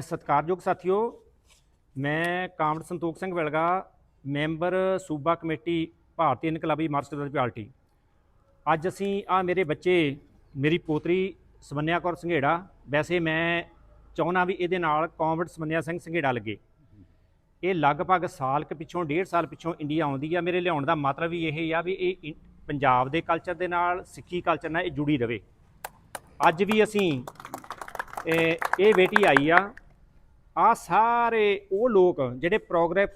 ਸਤਿਕਾਰਯੋਗ ਸਾਥੀਓ, ਮੈਂ ਕਾਮਰਡ ਸੰਤੋਖ ਸਿੰਘ ਵਿਲਗਾ, ਮੈਂਬਰ ਸੂਬਾ ਕਮੇਟੀ ਭਾਰਤੀ ਇਨਕਲਾਬੀ ਮਾਰਕਸਵਾਦੀ ਪਾਰਟੀ। ਅੱਜ ਅਸੀਂ ਆ ਮੇਰੇ ਬੱਚੇ, ਮੇਰੀ ਪੋਤਰੀ ਸਮੰਨਿਆ ਕੌਰ ਸੰਘੇੜਾ, ਵੈਸੇ ਮੈਂ ਚਾਹੁੰਦਾ ਵੀ ਇਹਦੇ ਨਾਲ ਕਾਮਰਡ ਸਮੰਨਿਆ ਸਿੰਘ ਸੰਘੇੜਾ ਲੱਗੇ। ਇਹ ਲਗਭਗ ਸਾਲ ਕੁ ਪਿੱਛੋਂ, ਡੇਢ ਸਾਲ ਪਿੱਛੋਂ ਇੰਡੀਆ ਆਉਂਦੀ ਆ, ਮੇਰੇ ਲਿਆਉਣ ਦਾ ਮਤਲਬ ਵੀ ਇਹ ਆ ਵੀ ਇਹ ਇੰ- ਪੰਜਾਬ ਦੇ ਕਲਚਰ ਦੇ ਨਾਲ, ਸਿੱਖੀ ਕਲਚਰ ਨਾਲ ਇਹ ਜੁੜੀ ਰਵੇ। ਅੱਜ ਵੀ ਅਸੀਂ ਇਹ ਬੇਟੀ ਆਈ ਆ ਆ ਸਾਰੇ ਉਹ ਲੋਕ ਜਿਹੜੇ ਪ੍ਰੋਗਰੈਸ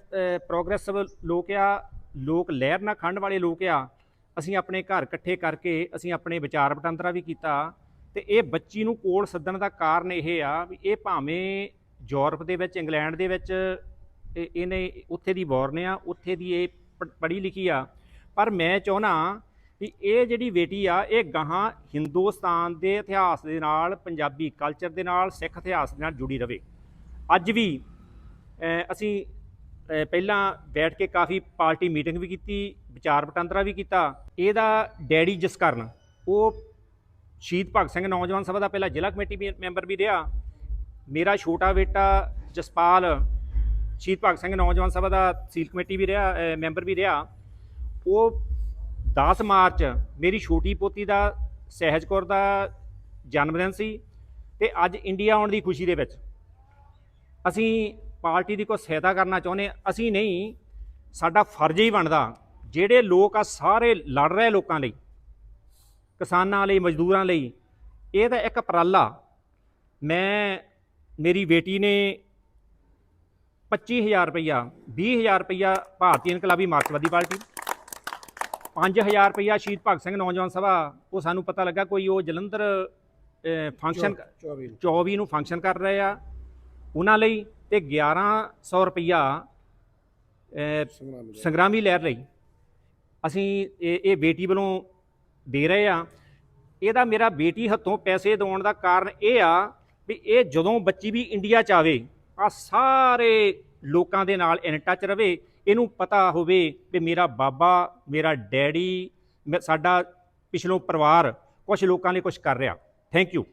ਪ੍ਰੋਗਰੈਸਿਵ ਲੋਕ ਆ, ਲੋਕ ਲਹਿਰ ਨਾਲ ਖੰਡ ਵਾਲੇ ਲੋਕ ਆ, ਅਸੀਂ ਆਪਣੇ ਘਰ ਇਕੱਠੇ ਕਰਕੇ ਅਸੀਂ ਆਪਣੇ ਵਿਚਾਰ ਵਟਾਂਦਰਾ ਵੀ ਕੀਤਾ ਤੇ ਇਹ ਬੱਚੀ ਨੂੰ ਕੋਲ ਸੱਦਣ ਦਾ ਕਾਰਨ ਇਹ ਆ ਵੀ ਇਹ ਭਾਵੇਂ ਯੂਰਪ ਦੇ ਵਿੱਚ, ਇੰਗਲੈਂਡ ਦੇ ਵਿੱਚ ਇਹਨੇ ਉੱਥੇ ਦੀ ਬੋਰਨ ਆ, ਉੱਥੇ ਦੀ ਇਹ ਪੜ੍ਹੀ ਲਿਖੀ ਆ, ਪਰ ਮੈਂ ਚਾਹੁੰਦਾ ਵੀ ਇਹ ਜਿਹੜੀ ਬੇਟੀ ਆ, ਇਹ ਗਾਹਾਂ ਹਿੰਦੁਸਤਾਨ ਦੇ ਇਤਿਹਾਸ ਦੇ ਨਾਲ, ਪੰਜਾਬੀ ਕਲਚਰ ਦੇ ਨਾਲ, ਸਿੱਖ ਇਤਿਹਾਸ ਦੇ ਨਾਲ ਜੁੜੀ ਰਵੇ। ਅੱਜ ਵੀ ਅਸੀਂ ਪਹਿਲਾਂ ਬੈਠ ਕੇ ਕਾਫੀ ਪਾਰਟੀ ਮੀਟਿੰਗ ਵੀ ਕੀਤੀ, ਵਿਚਾਰ ਵਟਾਂਦਰਾ ਵੀ ਕੀਤਾ। ਇਹਦਾ ਡੈਡੀ ਜਸਕਰਨ, ਉਹ ਸ਼ਹੀਦ ਭਗਤ ਸਿੰਘ ਨੌਜਵਾਨ ਸਭਾ ਦਾ ਪਹਿਲਾ ਜ਼ਿਲ੍ਹਾ ਕਮੇਟੀ ਵੀ ਮੈਂਬਰ ਵੀ ਰਿਹਾ। ਮੇਰਾ ਛੋਟਾ ਬੇਟਾ ਜਸਪਾਲ, ਸ਼ਹੀਦ ਭਗਤ ਸਿੰਘ ਨੌਜਵਾਨ ਸਭਾ ਦਾ ਸੀਲ ਕਮੇਟੀ ਵੀ ਰਿਹਾ ਮੈਂਬਰ ਵੀ ਰਿਹਾ। ਉਹ 10 ਮਾਰਚ, ਮੇਰੀ ਛੋਟੀ ਪੋਤੀ ਦਾ ਸਹਿਜ ਕੌਰ ਦਾ ਜਨਮ ਦਿਨ ਸੀ ਤੇ ਅੱਜ ਇੰਡੀਆ ਆਉਣ ਦੀ ਖੁਸ਼ੀ ਦੇ ਵਿੱਚ ਅਸੀਂ ਪਾਰਟੀ ਦੀ ਕੋਈ ਸਹਾਇਤਾ ਕਰਨਾ ਚਾਹੁੰਦੇ। ਅਸੀਂ ਨਹੀਂ ਸਾਡਾ ਫਰਜ਼ ਹੀ ਬਣਦਾ ਜਿਹੜੇ ਲੋਕ ਆ ਸਾਰੇ ਲੜ ਰਹੇ ਲੋਕਾਂ ਲਈ ਕਿਸਾਨਾਂ ਲਈ ਮਜ਼ਦੂਰਾਂ ਲਈ ਇਹ ਤਾਂ ਇੱਕ ਉਪਰਾਲਾ ਮੈਂ ਮੇਰੀ ਬੇਟੀ ਨੇ 25000 ਰੁਪਈਆ 20000 ਰੁਪਈਆ ਭਾਰਤੀ ਇਨਕਲਾਬੀ ਮਾਰਕਸਵਾਦੀ ਪਾਰਟੀ 5000 ਰੁਪਈਆ ਸ਼ਹੀਦ ਭਗਤ ਸਿੰਘ ਨੌਜਵਾਨ ਸਭਾ ਉਹ ਸਾਨੂੰ ਪਤਾ ਲੱਗਾ ਕੋਈ ਉਹ ਜਲੰਧਰ ਫੰਕਸ਼ਨ 24 24 ਨੂੰ ਫੰਕਸ਼ਨ ਕਰ ਰਹੇ ਆ ਉਹਨਾਂ ਲਈ ਤੇ 1100 ਰੁਪਈਆ ਅਹ, ਸੰਗਰਾਮ ਲਹਿਰ ਲਈ। ਅਸੀਂ ਇਹ ਇਹ ਬੇਟੀ ਵੱਲੋਂ ਦੇ ਰਹੇ ਆ ਇਹਦਾ ਮੇਰਾ ਬੇਟੀ ਹੱਥੋਂ ਪੈਸੇ ਦਿਵਾਉਣ ਦਾ ਕਾਰਨ ਇਹ ਆ ਵੀ ਇਹ ਜਦੋਂ ਬੱਚੀ ਵੀ ਇੰਡੀਆ ਚ ਆਵੇ ਆ ਸਾਰੇ ਲੋਕਾਂ ਦੇ ਨਾਲ ਇਨ ਟੱਚ ਰਵੇ। ਇਹਨੂੰ ਪਤਾ ਹੋਵੇ ਵੀ ਮੇਰਾ ਬਾਬਾ ਮੇਰਾ ਡੈਡੀ ਸਾਡਾ ਪਿਛਲੋਂ ਪਰਿਵਾਰ ਕੁਝ ਲੋਕਾਂ ਲਈ ਕੁਝ ਕਰ ਰਿਹਾ। Thank you